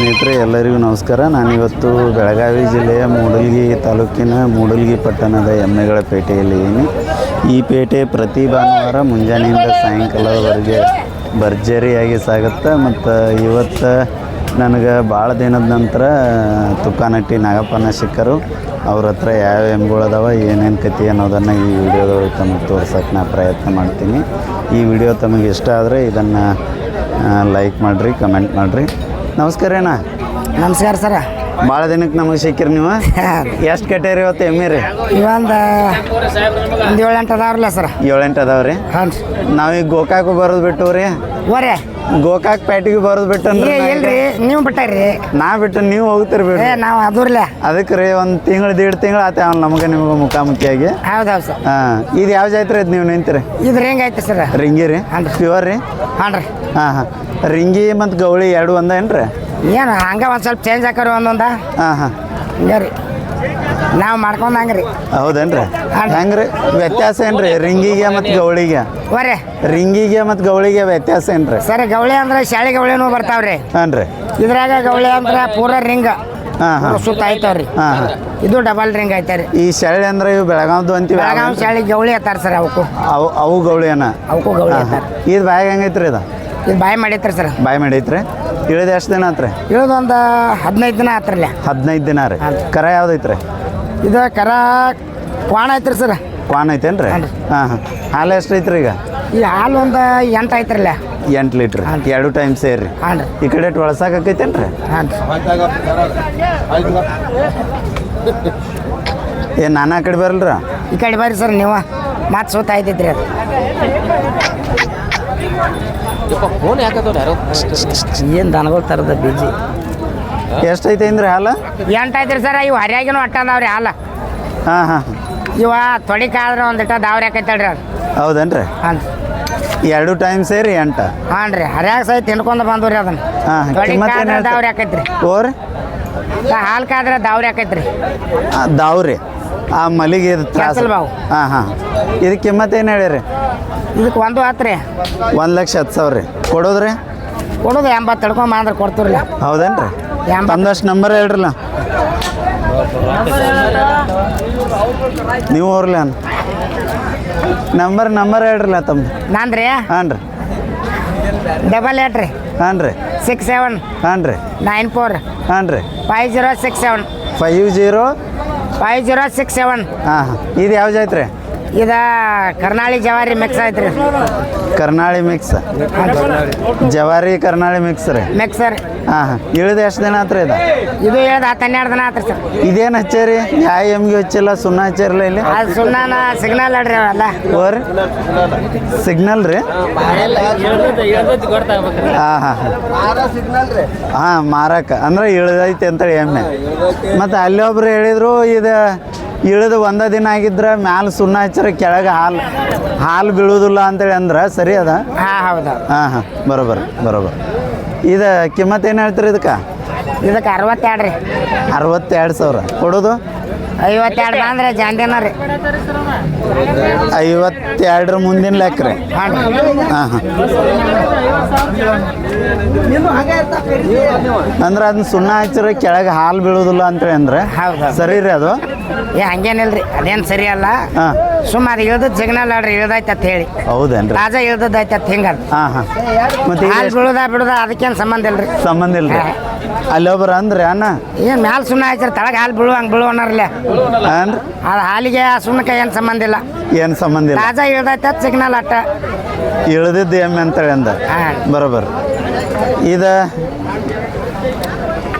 ಸ್ನೇಹಿತರೆ, ಎಲ್ಲರಿಗೂ ನಮಸ್ಕಾರ. ನಾನಿವತ್ತು ಬೆಳಗಾವಿ ಜಿಲ್ಲೆಯ ಮೂಡಲ್ಗಿ ತಾಲೂಕಿನ ಮೂಡಲ್ಗಿ ಪಟ್ಟಣದ ಎಮ್ಮೆಗಳ ಪೇಟೆಯಲ್ಲಿ ಇದ್ದೀನಿ. ಈ ಪೇಟೆ ಪ್ರತಿ ಭಾನುವಾರ ಮುಂಜಾನೆಯಿಂದ ಸಾಯಂಕಾಲದವರೆಗೆ ಭರ್ಜರಿಯಾಗಿ ಸಾಗುತ್ತೆ, ಮತ್ತು ಇವತ್ತು ನನಗೆ ಭಾಳ ದಿನದ ನಂತರ ತುಕ್ಕಾನಟ್ಟಿ ನಾಗಪ್ಪನ ಸಿಕ್ಕರು ಅವ್ರ ಹತ್ರ ಯಾವ ಎಂಬುಗಳದಾವ ಏನೇನು ಕತಿ ಅನ್ನೋದನ್ನು ಈ ವಿಡಿಯೋದೊಳಗೆ ತಮಗೆ ತೋರ್ಸೋಕ್ಕೆ ನಾನು ಪ್ರಯತ್ನ ಮಾಡ್ತೀನಿ. ಈ ವಿಡಿಯೋ ತಮಗೆ ಇಷ್ಟ ಆದರೆ ಇದನ್ನು ಲೈಕ್ ಮಾಡಿರಿ ಕಮೆಂಟ್ ಮಾಡಿರಿ. ನಮಸ್ಕಾರ ಅಣ್ಣ. ನಮಸ್ಕಾರ ಸರ. ಭಾಳ ದಿನಕ್ಕೆ ನಮಗೆ ಸಿಕ್ಕಿರಿ ನೀವು? ಎಷ್ಟು ಕಟ್ಟೇರಿ ಇವತ್ತು ಎಮ್ಮೆ ರೀ? ಇವಂದ ಒಂದು ಏಳು ಎಂಟು ಅದಾವ್ರಲ್ಲ ಸರ್. ಏಳೆಂಟು ಅದಾವ್ರಿ? ಹಾಂ ನಾವೀಗ ಗೋಕಾಕು ಬರೋದು ಬಿಟ್ಟು ರೀ? ಓರೆ ಗೋಕಾಕ್ ಪ್ಯಾಟಿಗೆ ಬರೋದು ಬಿಟ್ಟನ್ರಿ ಏ ಇಲ್ರಿ ನೀವು ಬಿಟ್ಟಾರಿ ನಾ ಬಿಟ್ಟು ನೀವು ಹೋಗ್ತೀರಿ ಬಿಡ್ರಿ. ನಾವು ಅದೂರ್ಲೆ ಅದಕ್ಕೆ ರೀ ಒಂದು ತಿಂಗಳು ದೀಡ್ ತಿಂಗಳು ಆತ ಅವ್ನು ನಮಗೆ ನಿಮ್ಗೆ ಮುಖಾಮುಖಿಯಾಗಿ. ಹೌದು ಹೌದು ಸರ್. ಹಾಂ ಇದು ಯಾವ ಜಾತ್ರೆ ಇದು ನೀವು ನಿಂತೀರಿ? ರಿಂಗ್ ಹೆಂಗೈತೆ ಸರ್. ರಿಂಗಿ ರೀ. ಪ್ಯೂರ್ ರೀ. ಹಾಂ ರೀ? ಹಾಂ ಹಾಂ. ರಿಂಗಿ ಮತ್ತು ಗೌಳಿ ಎರಡು ಒಂದ ಏನು ರೀ ಏನು ಹಂಗೆ ಒಂದು ಸ್ವಲ್ಪ ಚೇಂಜ್ ಹಾಕೋರಿ ಒಂದೊಂದ? ಹಾಂ ಹಾಂ. ಹಿಂಗೆ ರೀ ನಾವು ಮಾಡ್ಕೊಂಡು ಹಂಗೆ ರೀ ಹೌದೇನ್ರಿ. ಹೆಂಗ್ರಿ? ವ್ಯತ್ಯಾಸ ಏನ್ರಿ? ರಿಂಗಿಗೆ ಮತ್ತು ಗೌಳಿಗೆ? ಬರೇ ರಿಂಗಿಗೆ ಮತ್ತು ಗೌಳಿಗೆ ವ್ಯತ್ಯಾಸ ಏನ್ರಿ? ಸರ್ ಗೌಳಿ ಅಂದ್ರೆ ಶಾಳೆ ಗೌಳಿನೂ ಬರ್ತಾವ್ರಿ. ಹಾಂ ರೀ ಇದ್ರಾಗ ಗೌಳಿ ಅಂದ್ರೆ ಪೂರ ರಿಂಗ್. ಸುತ್ತ ಹಾಂ ಇದು ಡಬಲ್ ರಿಂಗ್ ಐತೆ ರೀ ಈ ಶೆಳ್ಳಿ ಅಂದ್ರೆ ಇವು ಬೆಳಗಾವ್ದು ಅಂತೀವಿ ಬೆಳಗಾವಿ ಶಾಳಿ ಗೌಳಿ ಅತ್ತಾರ ಸರ್ ಅವಕ್ಕೂ ಅವು ಅವು ಗೌಳಿ ಅನ್ನ ಅವಕ್ಕೂ ಗೌಳಿ ಇದು ಬಾಯಾಗ ಹೆಂಗೈತ್ರಿ ಇದು? ಇದು ಬಾಯಿ ಮಾಡೈತ್ರಿ ಸರ್. ಬಾಯಿ ಮಾಡೈತ್ರಿ? ಇಳಿದ ಎಷ್ಟು ದಿನ ಆತ್ರಿ? ಒಂದು ಹದಿನೈದು ದಿನ ಆತ್ರಲ್ಲ. ಹದಿನೈದು ದಿನ ರೀ. ಕರ ಯಾವ್ದೈತ್ರಿ ಇದು ಕರ ಕ್ವಾಣ ಐತ್ರಿ ಸರ್. ಕ್ವಾನ್ ಐತೇನ್ರಿ? ಹಾಂ ಹಾಂ. ಹಾಲು ಎಷ್ಟು ಐತ್ರಿ ಈಗ? ಈ ಹಾಲು ಒಂದು ಎಂಟು ಐತ್ರಲ್ಲ. ಎಂಟು ಲೀಟ್ರ್. ಎರಡು ಟೈಮ್ ಸೇರಿ. ಈ ಕಡೆ ಒಳಸಾಕೈತೇನ್ರಿ ಏ ನಾನು ಆ ಕಡೆ ಬರಲ್ರ? ಈ ಕಡೆ ಬರ್ರಿ ಸರ್ ನೀವು. ಮತ್ತೆ ಸೋತಾ ಐತೈತ್ರಿ ಅದು. ಫೋನ್ ಯಾಕತ್ತವ್ರು ಯಾರೋ? ಏನು ದನಗಳು ತರದ ಬೀಜಿ? ಎಷ್ಟೈತೆ ಅಂದ್ರೆ ಹಾಲ? ಎಂಟು ಐತ್ರಿ ಸರ್ ಇವು ಹರಿಯಾಗಿನ ಅಟ್ಟ ಅದಾವ್ರಿ ಹಾಲು. ಹಾಂ ಹಾಂ ಇವ ತೊಡಿಕಾದ್ರೆ ಒಂದಿಟ್ಟ ದಾವ್ರಿ ಹಾಕೈತಳ್ರಿ ಅದು. ಹೌದೇನ್ರಿ? ಹಾಂ. ಎರಡು ಟೈಮ್ ಸೇರಿ ಎಂಟ. ಹಾಂ ರೀ ಹರಿಯಾಗ ಸಹಿತ ತಿನ್ಕೊಂಡು ಬಂದ್ರಿ ಅದನ್ನ. ಹಾಂ ದಾವ್ರಿ ಹಾಕೈತ್ರಿ. ಓರ್? ಹಾಲು ಕಾದ್ರೆ ದಾವ್ರಿ ಹಾಕೈತ್ರಿ. ದಾವ್ರಿ. ಆ ಮಲ್ಲಿಗೆ ಇದು ತ್ರಾಸ. ಕ್ಯಾನ್ಸಲ್ ಬಾವು. ಹಾಂ ಹಾಂ. ಇದಕ್ಕೆ ಕಿಮ್ಮತ್ತು ಏನು ಹೇಳಿರಿ? ಇದಕ್ಕೆ ಒಂದು ಆತ್ರಿ ಒಂದು ಲಕ್ಷ ಹತ್ತು ಸಾವಿರ ರೀ. ಕೊಡೋದ್ರಿ? ಕೊಡೋದು ಎಂಬತ್ತು ತಡ್ಕೊಂಬ ಅಂದ್ರೆ ಕೊಡ್ತೀರಲ್ಲ ಹೌದೇನ್ರಿ? ಎಂಬತ್ತು. ಒಂದಷ್ಟು ನಂಬರ್ ಹೇಳ್ರಲ್ಲ. ನೀವು ಅವ್ರಲ್ಲ. ನಂಬರ್ ನಂಬರ್ ಹೇಳ್ರಲ್ಲ ತಮ್ಮ. ನಾನ್ರಿ? ಹಾಂ ರೀ ಡಬಲ್ ಏಟ್ ರೀ. ಹಾಂ ರೀ ಸಿಕ್ಸ್ ಸೆವೆನ್ ಹಾಂ ರೀ ನೈನ್ ಫೋರ್ ಹಾಂ ರೀ five zero six seven five zero five zero six seven ಹಾಂ ಹಾಂ. ಇದು ಯಾವ ಜಾತ್ರೆ? ಇದು ಕರ್ನಾಳಿ ಜವಾರಿ ಮಿಕ್ಸ್ ಐತ್ರಿ ಕರ್ನಾಳಿ ಮಿಕ್ಸ್ ಜವಾರಿ ಕರ್ನಾಳಿ ಮಿಕ್ಸ್ ರೀ. ಮಿಕ್ಸರ್ ಹಾಂ ಹಾಂ. ಇಳಿದು ಎಷ್ಟು ದಿನ ಆತ್ರಿ ಇದು? ಇದು ಹೇಳ್ದ ಹತ್ತು ಹನ್ನೆರಡು ದಿನ ಆತ್ರಿ ಸರ್. ಇದೇನು ಹಚ್ಚರಿ? ಎಮ್ಗೆ ಹಚ್ಚಿಲ್ಲ ಸುಣ್ಣ ಹಚ್ಚಿರಲ್ಲ ಇಲ್ಲಿ? ಅದು ಸುಣ್ಣನ ಸಿಗ್ನಲ್ ಅಡ್ರಿ ಅವೆಲ್ಲ ಓರ್ ಸಿಗ್ನಲ್ ರೀ? ಹಾಂ ಹಾಂ. ಹಾಂ ಮಾರಕ. ಅಂದ್ರೆ ಇಳಿದೈತೆ ಅಂತೇಳಿ ಎಮ್ಮೆ. ಮತ್ತು ಅಲ್ಲಿ ಒಬ್ರು ಹೇಳಿದ್ರು ಇದು ಇಳಿದು ಒಂದ ದಿನ ಆಗಿದ್ರೆ ಮ್ಯಾಲ ಸುಣ್ಣ ಹಚ್ಚರ ಕೆಳಗೆ ಹಾಲು ಹಾಲು ಬೀಳುವುದಿಲ್ಲ ಅಂತೇಳಿ ಅಂದ್ರೆ ಸರಿ ಅದ? ಹಾಂ ಹೌದು. ಹಾಂ ಹಾಂ ಬರೋಬರ್ ಬರೋಬರ್. ಇದು ಕಿಮ್ಮತ್ ಏನು ಹೇಳ್ತೀರಿ ಇದಕ್ಕೆ? ಇದಕ್ಕೆ ಅರವತ್ತೆರಡು ರೀ. ಅರವತ್ತೆರಡು ಸಾವಿರ. ಕೊಡೋದು? ಐವತ್ತೆರಡು ಬಂದ್ರೆ ಜಾಂದಿನ ರೀ. ಐವತ್ತೆರಡರ ಮುಂದಿನ ಲೆಕ್ಕ ರೀ. ಹಾಂ ಹಾಂ ಅಂದ್ರೆ ಅದನ್ನ ಸುಣ್ಣ ಹಚ್ಚಿರ ಕೆಳಗೆ ಹಾಲು ಬೀಳೋದಿಲ್ಲ ಅಂತೇಳಿ ಅಂದ್ರೆ. ಸರಿ ರೀ ಅದು? ಏ ಹಂಗೇನಿಲ್ರಿ ಅದೇನು ಸರಿ ಅಲ್ಲ. ಹಾಂ. ಸುಮ್ಮ ಅದು ಇಳ್ದದ್ ಸಿಗ್ನಲ್ ಆಡ್ರಿ ಇಳ್ದೈತೆ ಅಂತ ಹೇಳಿ. ಹೌದೇನ್ರಿ? ರಾಜ ಇಳ್ದದ್ದೈತೆ ಅಂತ ಹಿಂಗೆ ಹಾಂ ಹಾಂ. ಮತ್ತೆ ಹಾಲು ಎಷ್ಟ್ ಬಿಡೋದ ಬಿಡುದ ಅದಕ್ಕೇನು ಸಂಬಂಧ ಇಲ್ರಿ? ಸಂಬಂಧ ಇಲ್ಲ ರೀ ಅಲ್ಲೊಬ್ರು ಅಂದ್ರೆ ಅಣ್ಣ? ಏನು ಮ್ಯಾಲ ಸುಣ್ಣ ಹಚ್ಚಿರ ತಳಗ ಹಾಲು ಬೀಳುವಂಗೆ ಬೀಳುವನರ್ಲೆ ಅಂದ್ರೆ? ಅದು ಹಾಲಿಗೆ ಆ ಸುಣ್ಣಕ್ಕೆ ಏನು ಸಂಬಂಧ ಇಲ್ಲ. ಏನು ಸಂಬಂಧ ಇಲ್ಲ? ತಾಜಾ ಇಳ್ದೈತೆ ಸಿಗ್ನಲ್ ಅಟ್ಟ. ಇಳ್ದಿದ್ದು ಎಮ್ಮೆ ಅಂತೇಳಿ ಅಂದ. ಬರೋಬರ್. ಇದ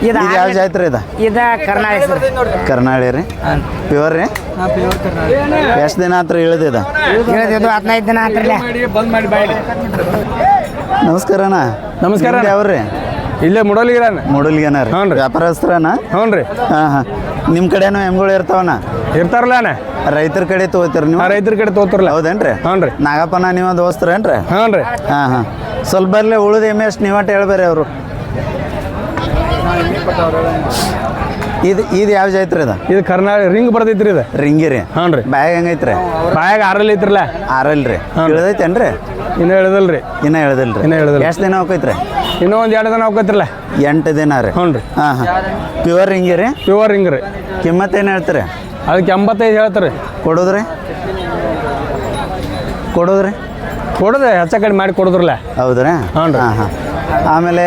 ಇದು ಇದು ಯಾವ ಜಾತ್ರೆ ಇದು? ಇದು ಕರ್ನಾಳಿ ಕರ್ನಾಳಿ ರೀ. ಪ್ಯೂರ್ ರೀ? ಎಷ್ಟು ದಿನ ಹತ್ರ ಇಳ್ದಿದ? ಇಳ್ದಿದ್ದು ಹದಿನೈದು ದಿನ ಆತ್ರಲ್ಲ ನಮಸ್ಕಾರ ಅಣ್ಣ. ನಮಸ್ಕಾರ. ಯಾವ್ರಿ? ಇಲ್ಲೇ ಮುಡಲಿಗಿರಾನ? ಮೂಡಲ್ಗೆನ ರೀ. ಹ್ಞೂ ರೀ. ವ್ಯಾಪಾರಸ್ಥರನ? ಹ್ಞೂ ರೀ. ಹಾಂ ಹಾಂ. ನಿಮ್ಮ ಕಡೆನು ಎಮ್ಗಳು ಇರ್ತಾವನ? ಇರ್ತಾರಲ್ಲ ಅಣ್ಣ ರೈತರ ಕಡೆ ತಗೋತೀರಿ ನೀವು? ರೈತರ ಕಡೆ ತೋತಿರಲ್ಲ. ಹೌದೇನ್ರಿ? ಹ್ಞೂ ರೀ. ನಾಗಪ್ಪನ ನೀವು ದೋಸ್ತರೇನ್ರಿ ಹ್ಞೂ ರೀ. ಹಾಂ ಹಾಂ. ಸ್ವಲ್ಪ ಬರ್ಲಿ ಉಳಿದ ಎಮ್ಮೆ ಎಷ್ಟು ನೀವಟ್ ಹೇಳ್ಬೇರಿ ಅವರು. ಇದು ಇದು ಯಾವ ಜಾತ್ರೆ ಇದು ಇದು ಕರ್ನಾಟಕ ರಿಂಗ್ ಬರ್ತೈತ್ರಿ ಇದು. ರಿಂಗಿರಿ ಹ್ಞೂ ರೀ. ಬ್ಯಾಗ್ ಹೆಂಗೈತ್ರಿ? ಬಾಯಾಗ ಆರಲ್ಲಿ ಐತ್ರಲ್ಲ. ಆರಲ್ ರೀ. ಹಾಂ. ಇಳ್ದೈತೇನ್ರಿ? ಇನ್ನೂ ಹೇಳಿದಲ್ರಿ ಇನ್ನ ಹೇಳದಲ್ರಿ ಇನ್ನ ಇಳ್ದಿಲ್ಲ. ಎಷ್ಟು ದಿನ ಹೋಗೈತ್ರಿ ಇನ್ನೂ ಒಂದು ಎರಡು ದಿನ ಹೋಗತ್ತಿರಲ್ಲ ಎಂಟು ದಿನ ರೀ. ಹ್ಞೂ ರೀ ಹಾಂ ಹಾಂ. ಪ್ಯೂರ್ ಹಿಂಗೆ ರೀ. ಪ್ಯೂರ್ ಹಿಂಗೆ ರೀ. ಕಿಮ್ಮತ್ತು ಏನು ಹೇಳ್ತೀರಿ? ಅದಕ್ಕೆ ಎಂಬತ್ತೈದು ಹೇಳ್ತಾರೆ. ಕೊಡೋದ್ರಿ? ಕೊಡೋದ್ರಿ? ಕೊಡೋದೆ ಹೆಚ್ಚ ಕಡಿಮೆ ಮಾಡಿ ಕೊಡೋದ್ರಲ್ಲ. ಹೌದ್ರಾ? ಹ್ಞೂ ರೀ. ಹಾಂ ಹಾಂ. ಆಮೇಲೆ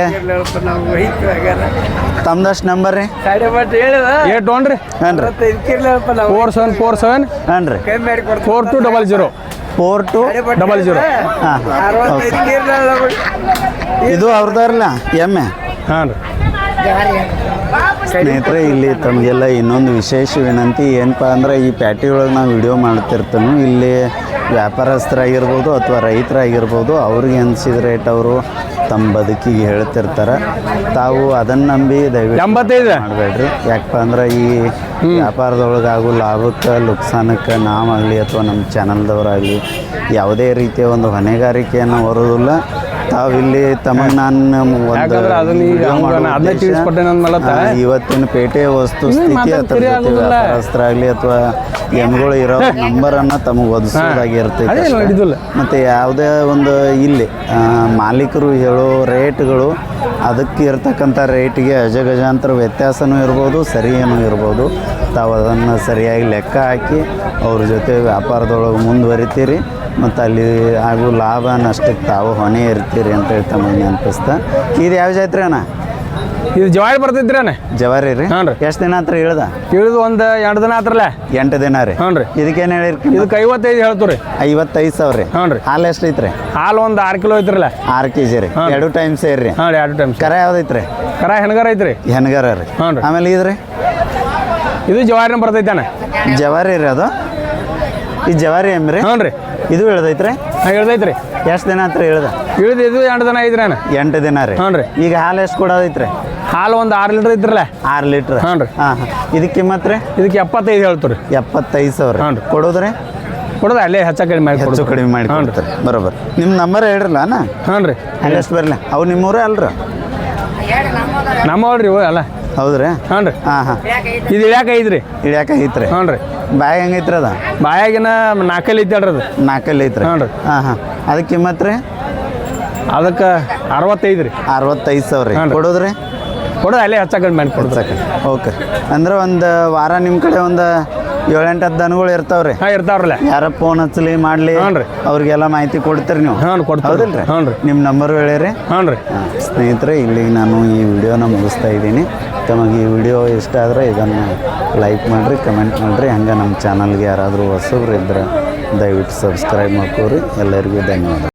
ತಮ್ದಷ್ಟು ನಂಬರ್ ರೀ? ಏಟ್ ಒನ್ ರೀ. ಹಾಂ ರೀ ಫೋರ್ ಸೆವೆನ್ ಫೋರ್ ಸೆವೆನ್ ಹಾಂ ರೀ four two double zero four two double zero ಹಾಂ. ಇದು ಅವ್ರದ್ದಾರಲ್ಲ ಎಮ್ಮೆ? ಹಾಂ ರೀ. ಸ್ನೇಹಿತರೆ ಇಲ್ಲಿ ತಮಗೆಲ್ಲ ಇನ್ನೊಂದು ವಿಶೇಷ ವಿನಂತಿ ಏನಪ್ಪ ಅಂದ್ರೆ ಈ ಪ್ಯಾಟಿ ಒಳಗೆ ನಾವು ವಿಡಿಯೋ ಮಾಡ್ತಿರ್ತಾನೆ ಇಲ್ಲಿ ವ್ಯಾಪಾರಸ್ಥರಾಗಿರ್ಬೋದು ಅಥವಾ ರೈತರಾಗಿರ್ಬೋದು ಅವ್ರಿಗೆ ಅನಿಸಿದ ರೇಟ್ ಅವರು ತಮ್ಮ ಬದುಕಿಗೆ ಹೇಳ್ತಿರ್ತಾರೆ. ತಾವು ಅದನ್ನು ನಂಬಿ ದಯವಿಟ್ಟು ಮಾಡಬೇಡ್ರಿ. ಯಾಕಪ್ಪ ಅಂದ್ರೆ ಈ ವ್ಯಾಪಾರದೊಳಗೆ ಆಗೋ ಲಾಭಕ್ಕೆ ಲುಕ್ಸಾನಕ್ಕೆ ನಾವಾಗಲಿ ಅಥವಾ ನಮ್ಮ ಚಾನಲ್ದವರಾಗಲಿ ಯಾವುದೇ ರೀತಿಯ ಒಂದು ಹೊಣೆಗಾರಿಕೆಯನ್ನು ಹೊರೋದಿಲ್ಲ. ತಾವಿಲ್ಲಿ ತಮಗೆ ನಾನು ಒಂದು ಇವತ್ತಿನ ಪೇಟೆ ವಸ್ತು ಸ್ಥಿತಿ ಅಥವಾ. ವ್ಯಾಪಾರಸ್ಥರಾಗಲಿ ಅಥವಾ ಎಮ್ಗಳು ಇರೋ ನಂಬರನ್ನು ತಮಗೆ ಒದಗಿಸೋದಾಗಿರ್ತೈತೆ. ಮತ್ತು ಯಾವುದೇ ಒಂದು ಇಲ್ಲಿ ಮಾಲೀಕರು ಹೇಳೋ ರೇಟ್ಗಳು ಅದಕ್ಕೆ ಇರ್ತಕ್ಕಂಥ ರೇಟಿಗೆ ಅಜಗಜಾಂತರ ವ್ಯತ್ಯಾಸನೂ ಇರ್ಬೋದು ಸರಿಯೇನೂ ಇರ್ಬೋದು. ತಾವು ಅದನ್ನು ಸರಿಯಾಗಿ ಲೆಕ್ಕ ಹಾಕಿ ಅವ್ರ ಜೊತೆ ವ್ಯಾಪಾರದೊಳಗೆ ಮುಂದುವರಿತೀರಿ ಮತ್ತು ಅಲ್ಲಿ ಹಾಗೂ ಲಾಭ ನಷ್ಟಕ್ಕೆ ತಾವು ಹೊಣೆ ಇರ್ತೀರಿ ಅಂತ ಹೇಳ್ತಾ ಮನೆ ನೆನಪಿಸ್ತಾ. ಇದು ಯಾವ ಜಾತ್ರೆ ಅಣ್ಣ? ಇದು ಜವಾರಿ ಬರ್ತೈತ್ರಿ ಅಣ್ಣ. ಜವಾರಿ ರೀ? ಹ್ಞೂ ರೀ. ಎಷ್ಟು ದಿನ ಹತ್ರ ಹೇಳ್ದ ಇಳಿದು ಒಂದು ಎರಡು ದಿನ ಆತ್ರಲ್ಲ ಎಂಟು ದಿನ ರೀ. ಹ್ಞೂ ರೀ. ಇದಕ್ಕೇನು ಹೇಳಿರಿ ಇದಕ್ಕೆ ಐವತ್ತೈದು ಹೇಳ್ತು ರೀ. ಐವತ್ತೈದು ಸಾವಿರ ರೀ. ಹ್ಞೂ ರೀ. ಹಾಲು ಎಷ್ಟು ಐತ್ರಿ? ಹಾಲು ಒಂದು ಆರು ಕಿಲೋ ಐತ್ರಲ್ಲ ಆರು ಕೆ ಜಿ ರೀ. ಎರಡು ಟೈಮ್ ಸೇರಿ ಹಾಂ ರೀ ಎರಡು ಟೈಮ್ ಕರ ಯಾವ್ದೈತ್ರಿ ಕರ ಹೆಣ್ಗಾರ ಐತ್ರಿ. ಹೆಣ್ಗಾರ ರೀ. ಹ್ಞೂ ರೀ. ಆಮೇಲೆ ಇದ್ರಿ? ಇದು ಜವಾರಿ ಬರ್ತೈತೆ ಅಣ್ಣ ಜವಾರಿ ರೀ ಅದು. ಈ ಜವಾರಿ ಎಮ್ಮೆ ರೀ ಹ್ಞೂ ರೀ. ಇದು ಇಳ್ದೈತ್ರಿ? ಹಾಂ ಇಳ್ದೈತ್ರಿ. ಎಷ್ಟು ದಿನ ಆತ್ರಿ ಇಳ್ದ? ಇಳ್ದು ಇದು ಎಂಟು ದಿನ ಐತ್ರಿ ಅಣ್ಣ. ಎಂಟು ದಿನ ರೀ. ಹ್ಞೂ ರೀ. ಈಗ ಹಾಲು ಎಷ್ಟು ಕೊಡೋದೈತ್ರಿ ಹಾಲು ಒಂದು ಆರು ಲೀಟ್ರ್ ಐತ್ರಲ್ಲ ಆರು ಲೀಟ್ರ್. ಹ್ಞೂ ರೀ. ಹಾಂ ಹಾಂ. ಇದಕ್ಕೆ ಕಿಮ್ಮತ್ತು ರೀ? ಇದಕ್ಕೆ ಎಪ್ಪತ್ತೈದು ಹೇಳ್ತೀರಿ ಎಪ್ಪತ್ತೈದು ಸಾವಿರ. ಹ್ಞೂ ರೀ. ಕೊಡೋದ್ರಿ? ಕೊಡೋದು ಅಲ್ಲೇ ಹೆಚ್ಚು ಕಡಿಮೆ ಮಾಡಿ ಹೆಚ್ಚು ಕಡಿಮೆ ಮಾಡಿ ಹ್ಞೂ ರೀ. ಬರೋಬರ್ ನಿಮ್ಮ ನಂಬರ್ ಹೇಳ್ರಲ್ಲ ಅಣ್ಣ? ಹ್ಞೂ ರೀ. ಅಲ್ಲಿ ಎಷ್ಟು ಬರಲ್ಲ. ಅವು ನಿಮ್ಮೂರೇ ಅಲ್ರಿ? ನಮ್ಮವ್ರಿ ಅಲ್ಲ. ಹೌದ್ರಿ? ಹ್ಞೂ ರೀ ಹಾಂ ಹಾಂ. ಇದು ಇಳ್ಯಾಕ ಐತ್ರಿ. ಇಳ್ಯಾಕ ಐತ್ರಿ. ಹ್ಞೂ ರೀ ಬಾಯ್ ಹೆಂಗೈತ್ರಿ ಅದ? ಬಾಯಾಗಿನ ನಾಲ್ಕಲ್ಲಿ ಐತಿ ಅದು. ನಾಲ್ಕಲ್ಲಿ ಐತ್ರಿ. ಹ್ಞೂ ರೀ. ಹಾಂ ಹಾಂ. ಅದಕ್ಕೆ ಕಿಮ್ಮತ್ತು ರೀ ಅದಕ್ಕೆ ಅರವತ್ತೈದು ರೀ. ಅರವತ್ತೈದು ಸಾವಿರ ರೀ. ಕೊಡೋದ್ರಿ? ಕೊಡೋದು ಅಲ್ಲೇ ಹಚ್ಚಕಂಡು ಮಾಡಿ ಕೊಡ್ತಾರೆ ಸಾಕು ಓಕೆ. ಅಂದ್ರೆ ಒಂದು ವಾರ ನಿಮ್ಮ ಕಡೆ ಒಂದು ಏಳೆಂಟು ಹತ್ತು ದನಗಳು ಇರ್ತಾವ್ರಿ. ಹಾಂ ಇರ್ತಾವ್ರಲ್ಲ. ಯಾರ ಫೋನ್ ಹಚ್ಚಲಿ ಮಾಡಲಿ ಹ್ಞೂ ರೀ. ಅವ್ರಿಗೆಲ್ಲ ಮಾಹಿತಿ ಕೊಡ್ತೀರಿ ನೀವು. ಹ್ಞೂ ಕೊಡ್ತೀವಿ ಹ್ಞೂ ರೀ ನಿಮ್ಮ ನಂಬರ್ ಹೇಳಿರಿ. ಹ್ಞೂ ರೀ ಸ್ನೇಹಿತರೆ ಇಲ್ಲಿ ನಾನು ಈ ವಿಡಿಯೋನ ಮುಗಿಸ್ತಾ ಇದ್ದೀನಿ. ತಮಗೆ ಈ ವಿಡಿಯೋ ಇಷ್ಟ ಆದರೆ ಇದನ್ನು ಲೈಕ್ ಮಾಡಿರಿ, ಕಮೆಂಟ್ ಮಾಡಿರಿ. ಹಂಗೆ ನಮ್ಮ ಚಾನಲ್ಗೆ ಯಾರಾದರೂ ಹೊಸಬ್ರು ಇದ್ದರೆ ದಯವಿಟ್ಟು ಸಬ್ಸ್ಕ್ರೈಬ್ ಮಾಡ್ಕೋರಿ ಎಲ್ಲರಿಗೂ ಧನ್ಯವಾದ.